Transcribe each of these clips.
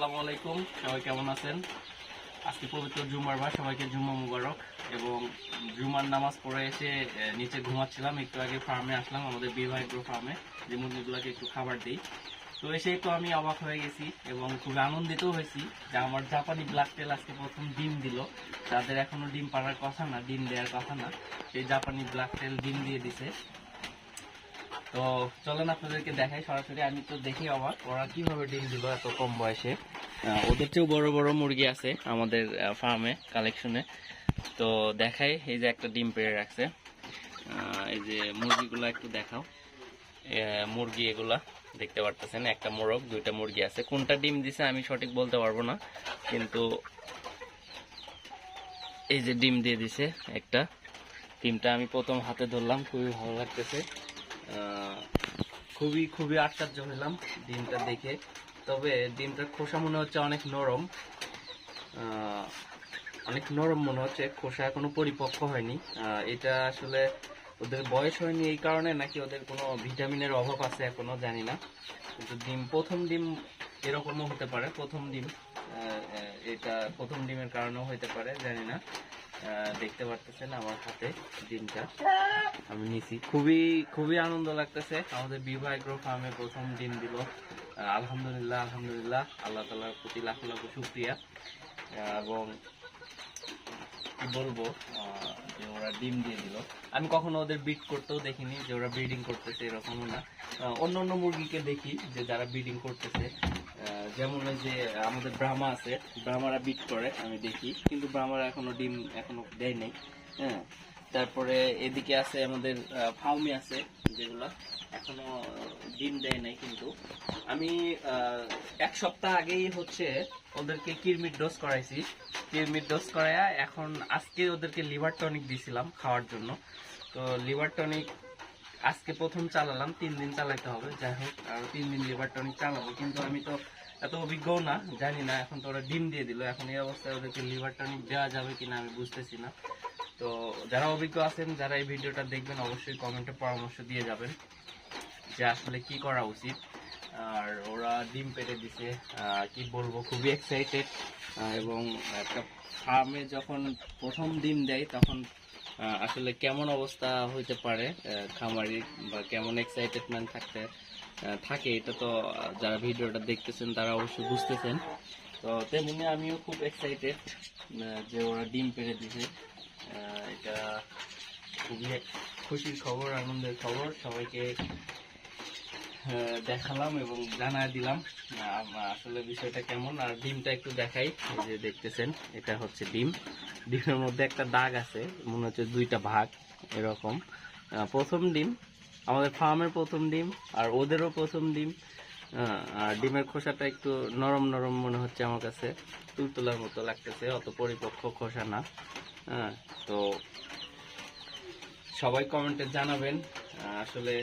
আসসালামু আলাইকুম। সবাই কেমন আছেন? আজকে পবিত্র জুমার বার সবাইকে জুম্মা মুবারক। এবং জুমার নামাজ পড়ে এসে নিচে ঘুমাচ্ছিলাম। একটু আগে ফার্মে আসলাম, আমাদের বিবাহিত ফার্মে যে মুরগিগুলোকে একটু খাবার দিই। তো এসেই তো আমি অবাক হয়ে গেছি এবং খুব আনন্দিত হয়েছি যে আমার জাপানি ব্ল্যাক টেল আজকে প্রথম ডিম দিল। যাদের এখনও ডিম পাড়ার কথা না, ডিম দেওয়ার কথা না, সেই জাপানি ব্ল্যাক টেল ডিম দিয়ে দিছে। তো চলেন আপনাদেরকে দেখাই সরাসরি, আমি তো দেখি অবাক। ওরা কীভাবে ডিম দিল এত কম বয়সে? ওদের চেয়েও বড় বড় মুরগি আছে আমাদের ফার্মে কালেকশনে তো দেখাই, এই যে একটা ডিম পেড়ে রাখছে। এই যে মুরগিগুলো একটু দেখাও। মুরগি এগুলা, দেখতে পারতেছেন, একটা মোরগ, দুইটা মুরগি আছে। কোনটা ডিম দিছে আমি সঠিক বলতে পারব না, কিন্তু এই যে ডিম দিয়ে দিছে একটা। ডিমটা আমি প্রথম হাতে ধরলাম, খুবই ভালো লাগতেছে। খুবই খুবই আশ্চর্য হলাম ডিমটা দেখে। তবে ডিমটার খোসা মনে হচ্ছে অনেক নরম। অনেক নরম মনে হচ্ছে, খোসা এখনও পরিপক্ক হয়নি। এটা আসলে ওদের বয়স হয়নি এই কারণে, নাকি ওদের কোনো ভিটামিনের অভাব আছে এখনও জানি না। কিন্তু ডিম, প্রথম ডিম এরকমও হতে পারে, প্রথম ডিম এটা প্রথম ডিমের কারণেও হতে পারে, জানি না। দেখতে পারতেছেন আমার হাতে ডিমটা। আমি নিছি। খুবই খুবই আনন্দ লাগতেছে। আমাদের বিবাহ এগ্রো ফার্মে প্রথম ডিম দিল। আলহামদুলিল্লাহ আলহামদুলিল্লাহ। আল্লাহ তালার প্রতি লাখ লাখ শুক্রিয়া। এবং কি বলব ডিম দিয়ে দিল। আমি কখনো ওদের বিট করতেও দেখিনি যে ওরা ব্রিডিং করতেছে এরকমও না। অন্য অন্য মুরগিকে দেখি যে যারা ব্রিডিং করতেছে। যেমন যে আমাদের ব্রাহ্মা আছে, ব্রাহ্মারা বিট করে, আমি দেখি। কিন্তু ব্রাহ্মারা এখনও ডিম এখনও দেয় নাই। হ্যাঁ তারপরে এদিকে আছে আমাদের ফাউমি আছে যেগুলা। এখনও ডিম দেয় নাই কিন্তু। আমি এক সপ্তাহ আগেই হচ্ছে ওদেরকে কিরমির ডোজ করাইছি। কিরমির ডোজ করাইয়া এখন আজকে ওদেরকে লিভার টনিক দিছিলাম খাওয়ার জন্য। তো লিভার টনিক আজকে প্রথম চালালাম, তিন দিন চালাইতে হবে, যাই হোক, আর তিন দিন লিভার টনিক চালাবো। কিন্তু আমি তো এত অভিজ্ঞও না, জানি না, এখন তো ওরা ডিম দিয়ে দিল। এখন এই অবস্থায় ওদেরকে লিভার টনিক দেওয়া যাবে কিনা আমি বুঝতেছি না। তো যারা অভিজ্ঞ আছেন, যারা এই ভিডিওটা দেখবেন, অবশ্যই কমেন্টে পরামর্শ দিয়ে যাবেন। যে আসলে কি করা উচিত। আর ওরা ডিম পেটে দিছে কি বলব, খুবই এক্সাইটেড এবং একটা ফার্মে যখন প্রথম ডিম দেয়, তখন আসলে কেমন অবস্থা হইতে পারে খামারি বা কেমন এক্সাইটেডমেন্ট থাকতে থাকে, এটা তো যারা ভিডিওটা দেখতেছেন, তারা অবশ্যই বুঝতেছেন। তো তেমনি আমিও খুব এক্সাইটেড যে ওরা ডিম পেড়ে দিছে। এটা খুবই খুশির খবর, আনন্দের খবর। সবাইকে দেখালাম এবং জানা দিলাম। আসলে বিষয়টা কেমন? আর ডিমটা একটু দেখাই। যে দেখতেছেন, এটা হচ্ছে ডিম। ডিমের মধ্যে একটা দাগ আছে, মনে হচ্ছে দুইটা ভাগ, এরকম। প্রথম ডিম, আমাদের ফার্মের প্রথম ডিম আর ওদেরও প্রথম ডিম। আর ডিমের খোসাটা একটু নরম নরম মনে হচ্ছে আমার কাছে। তুলতুলার মতো লাগতেছে, অত পরিপক্ক খোসা না। হ্যাঁ তো সবাই কমেন্টে জানাবেন আসলে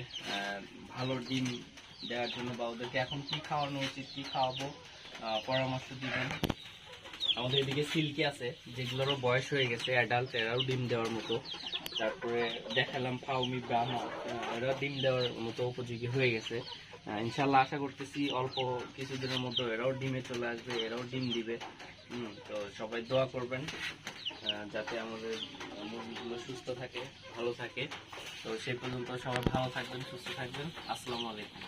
ভালো ডিম দেওয়ার জন্য বা ওদেরকে এখন কি খাওয়ানো উচিত, কি খাওয়াবো পরামর্শ দিবেন। আমাদের এদিকে সিল্কি আছে, যেগুলোরও বয়স হয়ে গেছে অ্যাডাল্ট এরাও ডিম দেওয়ার মতো। তারপরে দেখালাম ফাউমি ব্রাহ্মা এরা ডিম দেওয়ার মতো উপযোগী হয়ে গেছে। ইনশাল্লাহ আশা করতেছি অল্প কিছুদিনের মধ্যে এরাও ডিমে চলে আসবে, এরাও ডিম দিবে। তো সবাই দোয়া করবেন যাতে আমাদের মুরগিগুলো সুস্থ থাকে, ভালো থাকে। তো সেই পর্যন্ত সবাই ভালো থাকবেন, সুস্থ থাকবেন। আসসালামু আলাইকুম।